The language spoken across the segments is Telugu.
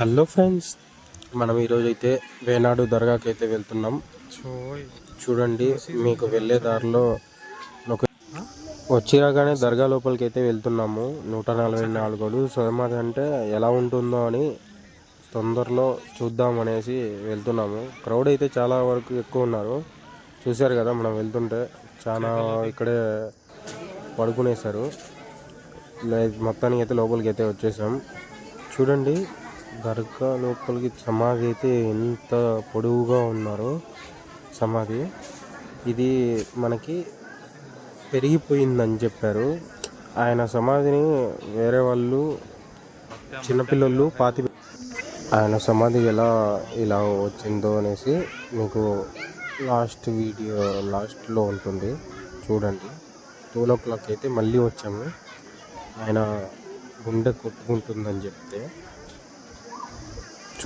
Hello friends. మనం ఈరోజు అయితే వేనాడు దర్గాకి అయితే వెళ్తున్నాం చూడండి మీకు వెళ్ళే దారిలో ఒక వచ్చి రాగానే దర్గా లోపలికి అయితే వెళ్తున్నాము. నూట నలభై నాలుగు సమాధి అంటే ఎలా ఉంటుందో అని తొందరలో చూద్దాం అనేసి వెళ్తున్నాము. క్రౌడ్ అయితే చాలా వరకు ఎక్కువ ఉన్నారు. చూశారు కదా మనం వెళ్తుంటే చాలా ఇక్కడే పడుకునేశారు. లే- మొత్తానికి అయితే లోపలికి అయితే వచ్చేసాం. చూడండి దర్గా లోపలికి సమాధి అయితే ఎంత పొడవుగా ఉన్నారో సమాధి. ఇది మనకి పెరిగిపోయిందని చెప్పారు. ఆయన సమాధిని వేరే వాళ్ళు చిన్నపిల్లలు పాతి ఆయన సమాధి ఎలా ఇలా వచ్చిందో అనేసి మీకు లాస్ట్ వీడియో లాస్ట్లో ఉంటుంది. చూడండి. టూల్ ఓ క్లాక్ అయితే మళ్ళీ వచ్చాము. ఆయన గుండె కొట్టుకుంటుందని చెప్తే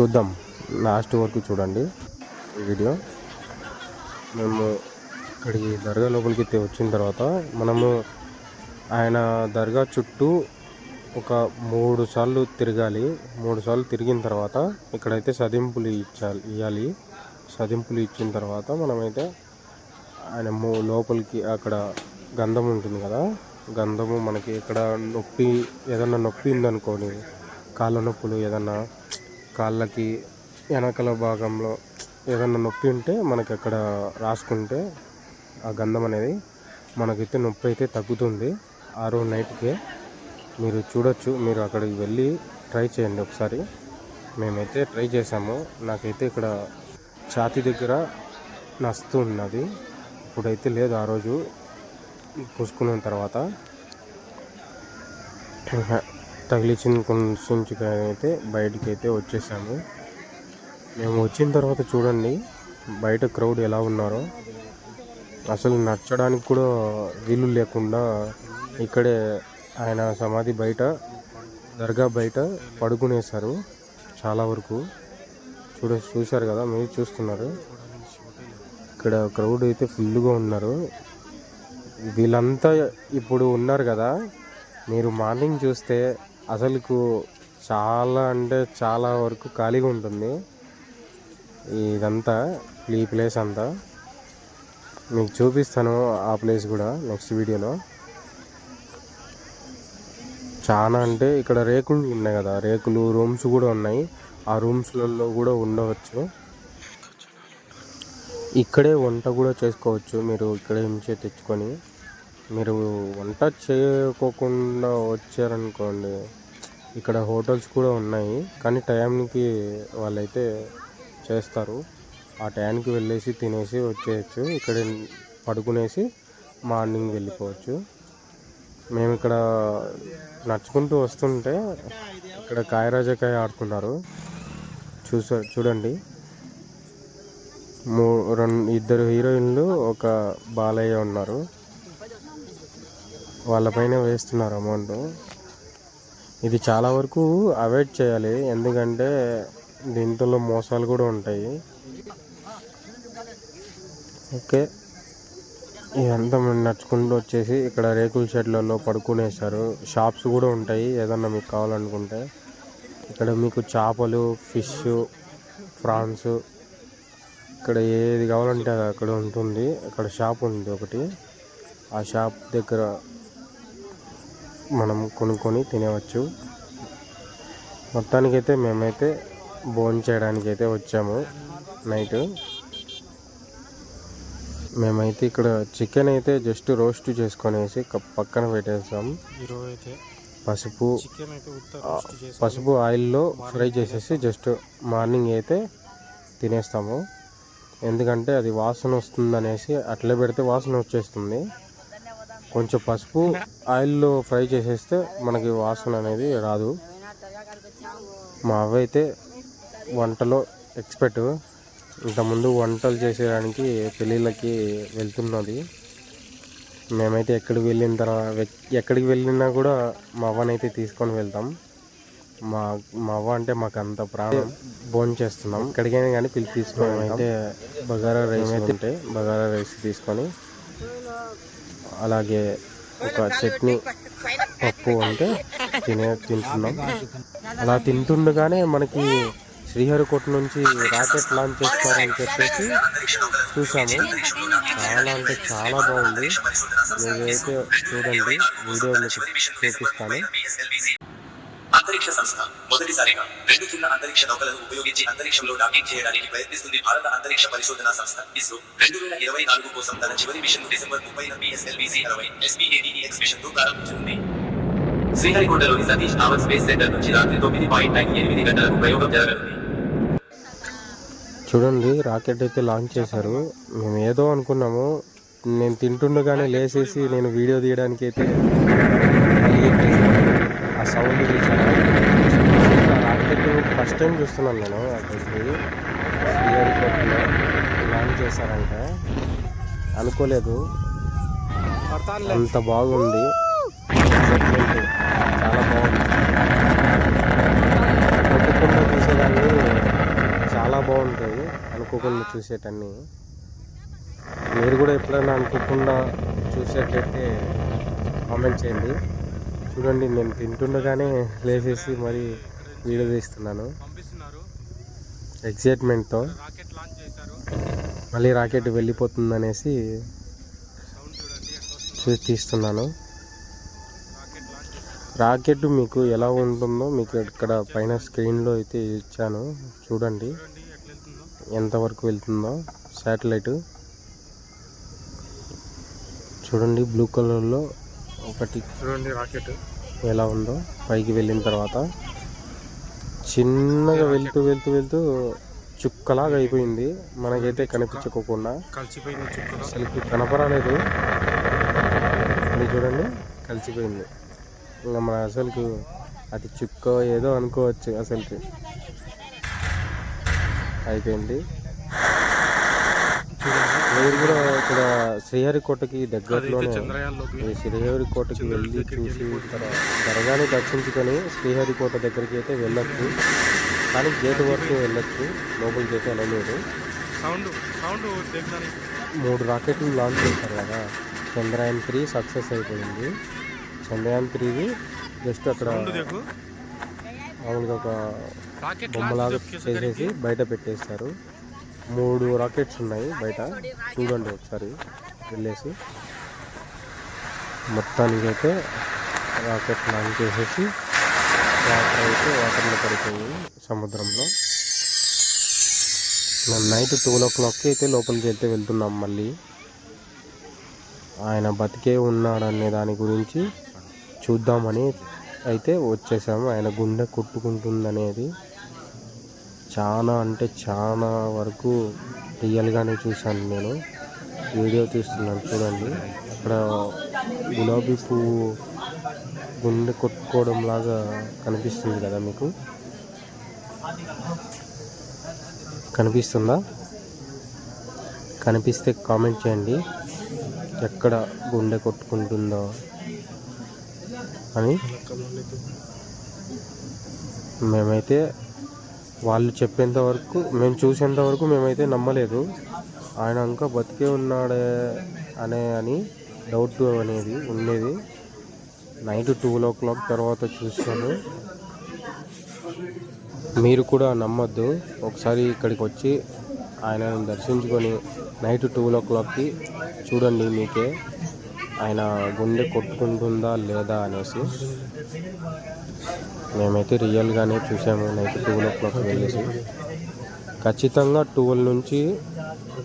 చూద్దాం. లాస్ట్ వరకు చూడండి ఈ వీడియో. మేము ఇక్కడికి దర్గా లోపలికి వచ్చిన తర్వాత మనము ఆయన దర్గా చుట్టూ ఒక మూడు సార్లు తిరగాలి. మూడు సార్లు తిరిగిన తర్వాత ఇక్కడైతే సదింపులు ఇచ్చాలి ఇవ్వాలి సదింపులు ఇచ్చిన తర్వాత మనమైతే ఆయన మూ- లోపలికి అక్కడ గంధం ఉంటుంది కదా. గంధము మనకి ఇక్కడ నొప్పి ఏదన్నా నొప్పి ఉందనుకోని కాళ్ళ నొప్పులు ఏదన్నా కాళ్ళకి వెనకల భాగంలో ఏదన్నా నొప్పి ఉంటే మనకి అక్కడ రాసుకుంటే ఆ గంధం అనేది మనకైతే నొప్పి అయితే తగ్గుతుంది. ఆ రోజు నైట్కే మీరు చూడొచ్చు మీరు అక్కడికి వెళ్ళి ట్రై చేయండి ఒకసారి. మేమైతే ట్రై చేసాము నాకైతే ఇక్కడ ఛాతీ దగ్గర నస్తు ఉన్నది. ఇప్పుడైతే లేదు ఆ రోజు. పూసుకున్న తర్వాత. తగిలించిన కొంచెం అయితే బయటికి అయితే వచ్చేసాము. మేము వచ్చిన తర్వాత చూడండి బయట క్రౌడ్ ఎలా ఉన్నారో. అసలు నచ్చడానికి కూడా వీలు లేకుండా ఇక్కడే ఆయన సమాధి బయట దర్గా బయట పడుకునేశారు చాలా వరకు. చూడ చూశారు కదా మీరు చూస్తున్నారు. ఇక్కడ క్రౌడ్ అయితే ఫుల్గా ఉన్నారు. వీళ్ళంతా ఇప్పుడు ఉన్నారు కదా. మీరు మార్నింగ్ చూస్తే అసలుకు చాలా అంటే చాలా వరకు ఖాళీగా ఉంటుంది. ఇదంతా ఈ ప్లేస్ అంతా. మీకు చూపిస్తాను ఆ ప్లేస్ కూడా నెక్స్ట్ వీడియోలో. చాలా అంటే ఇక్కడ రేకులు ఉన్నాయి కదా రేకులు రూమ్స్ కూడా ఉన్నాయి. ఆ రూమ్స్లలో కూడా ఉండవచ్చు. ఇక్కడే వంట కూడా చేసుకోవచ్చు మీరు ఇక్కడే నుంచే తెచ్చుకొని. మీరు వంట చేయకోకుండా వచ్చారనుకోండి ఇక్కడ హోటల్స్ కూడా ఉన్నాయి కానీ టైంకి వాళ్ళైతే చేస్తారు. ఆ టైంకి వెళ్ళేసి తినేసి వచ్చేయచ్చు ఇక్కడ పడుకునేసి మార్నింగ్ వెళ్ళిపోవచ్చు. మేము ఇక్కడ నడుచుకుంటూ వస్తుంటే ఇక్కడ కాయరాజకాయ ఆడుతున్నారు. చూసా చూడండి. మూ రెండు ఇద్దరు హీరోయిన్లు ఒక బాలయ్య ఉన్నారు. వాళ్ళపైన వేస్తున్నారు అమౌంట్ ఇది చాలా వరకు అవాయిడ్ చేయాలి. ఎందుకంటే దీంట్లో మోసాలు కూడా ఉంటాయి. ఓకే. ఇదంతా మేము నడుచుకుంటూ వచ్చేసి ఇక్కడ రేకుల షెడ్లలో పడుకునేసారు షాప్స్ కూడా ఉంటాయి. ఏదన్నా మీకు కావాలనుకుంటే ఇక్కడ మీకు చేపలు ఫిష్ ప్రాన్స్ ఇక్కడ ఏది కావాలంటే అది అక్కడ ఉంటుంది. అక్కడ షాప్ ఉంది ఒకటి. ఆ షాప్ దగ్గర మనం కొనుక్కొని తినవచ్చు. మొత్తానికైతే మేమైతే భోజనం చేయడానికి అయితే వచ్చాము నైట్. మేమైతే ఇక్కడ చికెన్ అయితే జస్ట్ రోస్ట్ చేసుకొనేసి పక్కన పెట్టేసాం. పసుపు పసుపు ఆయిల్లో ఫ్రై చేసేసి జస్ట్ మార్నింగ్ అయితే తినేస్తాము. ఎందుకంటే అది వాసన వస్తుంది అనేసి అట్లే పెడితే వాసన వచ్చేస్తుంది. కొంచెం పసుపు ఆయిల్లో ఫ్రై చేసేస్తే మనకి వాసన అనేది రాదు. మా అవ్వ అయితే వంటలో ఎక్స్పర్ట్. ఇంతకుముందు వంటలు చేసేయడానికి పెళ్ళిళ్ళకి వెళ్తున్నది. మేమైతే ఎక్కడికి వెళ్ళిన తర్వాత ఎక్కడికి వెళ్ళినా కూడా మా అవ్వనైతే తీసుకొని వెళ్తాం. మా మా అవ్వ అంటే మాకు అంత ప్రాణం. భోజనం చేస్తున్నాం. ఎక్కడికైనా కానీ పిలిచి తీసుకొని అయితే బగారా రైస్ అయితే బగారా రైస్ తీసుకొని అలాగే ఒక చట్నీ పప్పు అంటే తినే తింటున్నాం. అలా తింటుండగానే మనకి శ్రీహరికోట నుంచి రాకెట్ లాంచ్ చేస్తారని చెప్పేసి చూసాము. చాలా అంటే చాలా బాగుంది. మీరైతే చూడండి వీడియో మీకు చూపిస్తాను. అంతరిక్ష సంస్థ. మొదటిసారిగా రెండు చిన్న అంతరిక్ష నౌకలను ఉపయోగించి అంతరిక్షంలో డాకింగ్ చేయడానికి ప్రయత్నిస్తుంది భారత అంతరిక్ష పరిశోధన సంస్థ. ఇస్రో రెండు వేల ఇరవై నాలుగు కోసం తన చివరి మిషన్ డిసెంబర్ ముప్పై పిఎస్ఎల్విసి అరవై ఎస్పీఏడిఎక్స్ మిషన్తో ప్రారంభించనుంది శ్రీహరికోటలోని సతీష్ ధావన్ స్పేస్ సెంటర్ నుంచి రాత్రి తొమ్మిది పాయింట్ నైన్ ఎనిమిది గంటలకు ప్రయోగం జరగనుంది. చూడండి రాకెట్ అయితే లాంచ్ చేశారు. మేము ఏదో అనుకున్నాము. నేను తింటుండగానే లేచేసి నేను వీడియో తీయడానికి అయితే ఆ సౌండ్ చూసాను రాకెట్ ఫస్ట్ టైం చూస్తున్నాను నేను అక్కడికి శ్రీహరికోటలో ల్యాండ్ చేశారంటే. అనుకోలేదు. అంత బాగుంది. చాలా బాగుంది. అనుకోకుండా చూసేదాన్ని చాలా బాగుంటాయి అనుకోకుండా చూసేటన్ని. మీరు కూడా ఎప్పుడైనా అనుకోకుండా చూసేటైతే కామెంట్ చేయండి. చూడండి నేను తింటుండగానే లేచేసి మరి వీడియో తీస్తున్నాను. ఎక్సైట్మెంట్తో ఎగ్జైట్మెంట్తో మళ్ళీ రాకెట్ వెళ్ళిపోతుందనేసి అనేసి చూసి తీస్తున్నాను. రాకెట్ మీకు ఎలా ఉంటుందో మీకు ఇక్కడ పైన స్క్రీన్లో అయితే ఇచ్చాను. చూడండి ఎంతవరకు వెళ్తుందో శాటిలైట్ చూడండి బ్లూ కలర్లో ఒకటి. చూడండి రాకెట్. ఎలా ఉందో పైకి వెళ్ళిన తర్వాత చిన్నగా వెళ్తూ వెళ్తూ వెళ్తూ చుక్కలాగా అయిపోయింది. మనకైతే కనిపించకోకుండా కలిసిపోయిన చుక్కలు అసలుకి కనపరాలేదు ఇది చూడండి కలిసిపోయింది. ఇంకా మన అసలుకు అది చుక్క ఏదో అనుకోవచ్చు అసలుకి. అయిపోయింది. మీరు కూడా ఇక్కడ శ్రీహరికోటకి దగ్గరలోనే శ్రీహరికోటకి వెళ్ళి చూసి దర్గాని దర్శించుకొని శ్రీహరికోట దగ్గరికి అయితే వెళ్ళొచ్చు. కానీ గేట్ వరకు వెళ్ళొచ్చు. లోపలికి అయితే వెళ్ళలేదు. సౌండ్ సౌండ్ దగ్గర మూడు రాకెట్లు లాంచ్ చేశారు కదా. చంద్రయాన్ త్రీ సక్సెస్ అయిపోయింది. చంద్రయాన్ త్రీది జస్ట్ అక్కడ మామూలుగా ఒక బొమ్మలాగా చేసేసి బయట పెట్టేస్తారు మూడు రాకెట్స్ ఉన్నాయి బయట. చూడండి ఒకసారి. వెళ్ళేసి మొత్తానికి అయితే రాకెట్ లాంచ్ చేసేసి వాటర్ అయితే వాటర్లో పడిపోయింది సముద్రంలో. మేము నైట్ ట్వెల్వ్ ఓ క్లాక్కి అయితే లోపలికి వెళ్తే వెళ్తున్నాం మళ్ళీ. ఆయన బతికే ఉన్నాడనే దాని గురించి చూద్దామని అయితే వచ్చేసాము. ఆయన గుండె కొట్టుకుంటుందనేది చాలా అంటే చాలా వరకు రియల్గానే చూశాను నేను. వీడియో తీస్తున్నాను చూడండి. అక్కడ గులాబీ పువ్వు గుండె కొట్టుకోవడం లాగా కనిపిస్తుంది కదా మీకు? కనిపిస్తుందా? కనిపిస్తే కామెంట్ చేయండి. ఎక్కడ గుండె కొట్టుకుంటుందో అని. మేమైతే వాళ్ళు చెప్పేంత వరకు మేము చూసేంత వరకు మేమైతే నమ్మలేదు. ఆయన ఇంకా బతికే ఉన్నాడే అనే అని డౌట్ అనేది ఉండేది. నైట్ టూ ఓ క్లాక్ తర్వాత చూశాను. మీరు కూడా నమ్మొద్దు. ఒకసారి ఇక్కడికి వచ్చి ఆయనను దర్శించుకొని నైట్ టూ ఓ క్లాక్కి చూడండి మీకే. ఆయన గుండె కొట్టుకుంటుందా లేదా అనేసి. మేమైతే రియల్గానే చూసాము నైట్ ట్వెల్వ్ ఓ క్లాక్ వెళ్ళేసి. ఖచ్చితంగా ట్వెల్వ్ నుంచి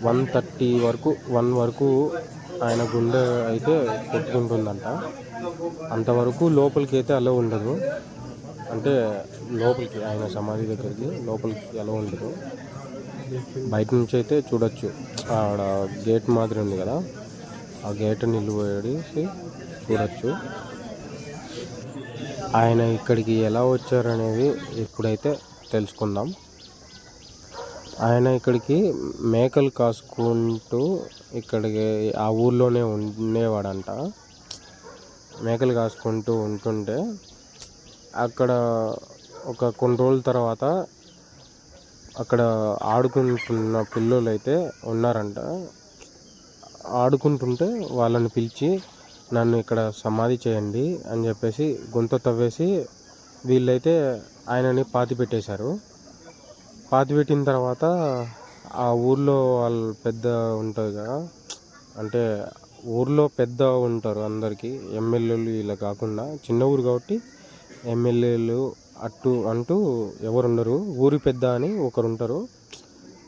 వన్ థర్టీ వరకు వన్ వరకు ఆయన గుండె అయితే కొట్టుకుంటుందంట. అంతవరకు లోపలికి అయితే అలా ఉండదు. అంటే లోపలికి ఆయన సమాధి దగ్గరికి లోపలికి అలో ఉండదు. బయట నుంచి అయితే చూడొచ్చు. ఆడ గేట్ మాదిరి ఉంది కదా ఆ గేట్ నిలువేసి చూడొచ్చు. ఆయన ఇక్కడికి ఎలా వచ్చారనేది ఇప్పుడైతే తెలుసుకుందాం. ఆయన ఇక్కడికి మేకలు కాసుకుంటూ ఇక్కడికి ఆ ఊర్లోనే ఉండేవాడంట. మేకలు కాసుకుంటూ ఉంటుంటే అక్కడ ఒక కొన్ని రోజుల తర్వాత అక్కడ ఆడుకుంటున్న పిల్లలు అయితే ఉన్నారంట. ఆడుకుంటుంటే వాళ్ళని పిలిచి నన్ను ఇక్కడ సమాధి చేయండి అని చెప్పేసి గుంత తవ్వేసి వీళ్ళైతే ఆయనని పాతి పెట్టేశారు. పాతి పెట్టిన తర్వాత ఆ ఊర్లో వాళ్ళు పెద్ద ఉంటుంది కదా అంటే ఊర్లో పెద్ద ఉంటారు అందరికీ ఎమ్మెల్యేలు ఇలా కాకుండా చిన్న ఊరు కాబట్టి ఎమ్మెల్యేలు అట్టు అంటూ ఎవరు ఉండరు ఊరి పెద్ద అని ఒకరు ఉంటారు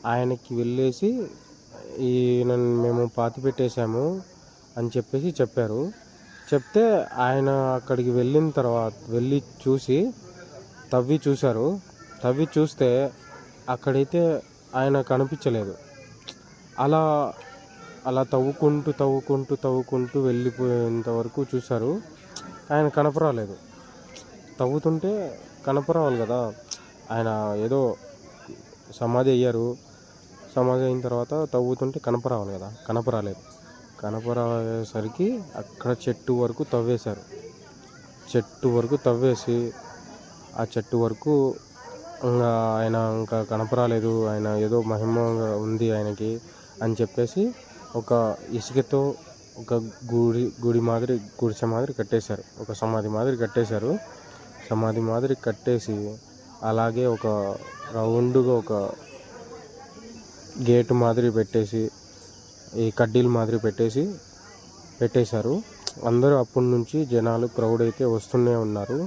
ఆయనకి వెళ్ళేసి ఈ నన్ను మేము పాతి పెట్టేశాము. అని చెప్పేసి చెప్పారు. చెప్తే ఆయన అక్కడికి వెళ్ళిన తర్వాత వెళ్ళి చూసి తవ్వి చూశారు. తవ్వి చూస్తే అక్కడైతే ఆయన కనిపించలేదు. అలా అలా తవ్వుకుంటూ తవ్వుకుంటూ తవ్వుకుంటూ వెళ్ళిపోయేంత వరకు చూశారు. ఆయన కనపరాలేదు. తవ్వుతుంటే కనపరావాలి కదా. ఆయన ఏదో సమాధి అయ్యారు. సమాధి అయిన తర్వాత తవ్వుతుంటే కనపరావాలి కదా. కనపరాలేదు. కనపరాసరికి అక్కడ చెట్టు వరకు తవ్వేశారు. చెట్టు వరకు తవ్వేసి ఆ చెట్టు వరకు ఇంకా ఆయన ఇంకా కనపరాలేదు. ఆయన ఏదో మహిమ ఉంది ఆయనకి అని చెప్పేసి ఒక ఇసుకతో ఒక గుడి గుడి మాదిరి గుడిసె మాదిరి కట్టేశారు. ఒక సమాధి మాదిరి కట్టేశారు. సమాధి మాదిరి కట్టేసి అలాగే ఒక రౌండ్గా ఒక గేట్ మాదిరి పెట్టేసి ఈ కడ్డీలు మాదిరి పెట్టేసి పెట్టేశారు. అందరూ అప్పటి నుంచి జనాలు క్రౌడ్ అయితే వస్తూనే ఉన్నారు.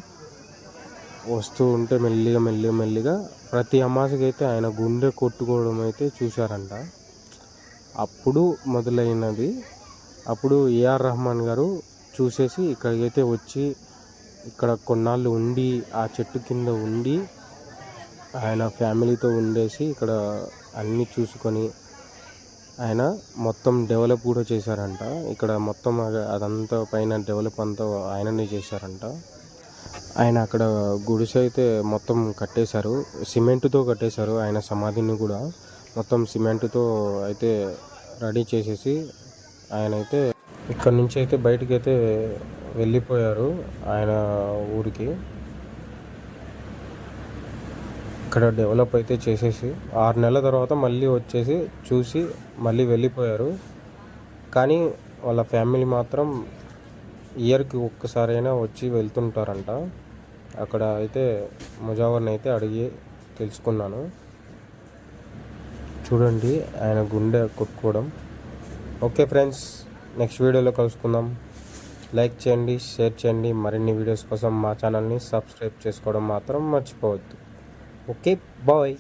వస్తూ ఉంటే మెల్లిగా మెల్లిగా మెల్లిగా ప్రతి అమాసకి అయితే ఆయన గుండె కొట్టుకోవడం అయితే చూశారంట. అప్పుడు మొదలైనది. అప్పుడు ఏఆర్ రెహమాన్ గారు చూసేసి ఇక్కడికైతే వచ్చి ఇక్కడ కొన్నాళ్ళు ఉండి ఆ చెట్టు కింద ఉండి ఆయన ఫ్యామిలీతో ఉండేసి ఇక్కడ అన్నీ చూసుకొని ఆయన మొత్తం డెవలప్ కూడా చేశారంట. ఇక్కడ మొత్తం అదంతా పైన డెవలప్ అంతా ఆయననే చేశారంట. ఆయన అక్కడ గుడిసె అయితే మొత్తం కట్టేశారు. సిమెంట్తో కట్టేశారు ఆయన సమాధిని కూడా. మొత్తం సిమెంట్తో అయితే రెడీ చేసేసి ఆయన అయితే ఇక్కడ నుంచి అయితే బయటికి అయితే వెళ్ళిపోయారు ఆయన ఊరికి. ఇక్కడ డెవలప్ అయితే చేసేసి ఆరు నెలల తర్వాత మళ్ళీ వచ్చేసి చూసి మళ్ళీ వెళ్ళిపోయారు. కానీ వాళ్ళ ఫ్యామిలీ మాత్రం ఇయర్కి ఒక్కసారైనా వచ్చి వెళ్తుంటారంట. అక్కడ అయితే ముజావర్ని అయితే అడిగి తెలుసుకున్నాను. చూడండి ఆయన గుండె కొట్టుకోవడం. ఓకే ఫ్రెండ్స్ నెక్స్ట్ వీడియోలో కలుసుకుందాం. లైక్ చేయండి షేర్ చేయండి. మరిన్ని వీడియోస్ కోసం మా ఛానల్ని సబ్స్క్రైబ్ చేసుకోవడం మాత్రం మర్చిపోవద్దు. Okay bye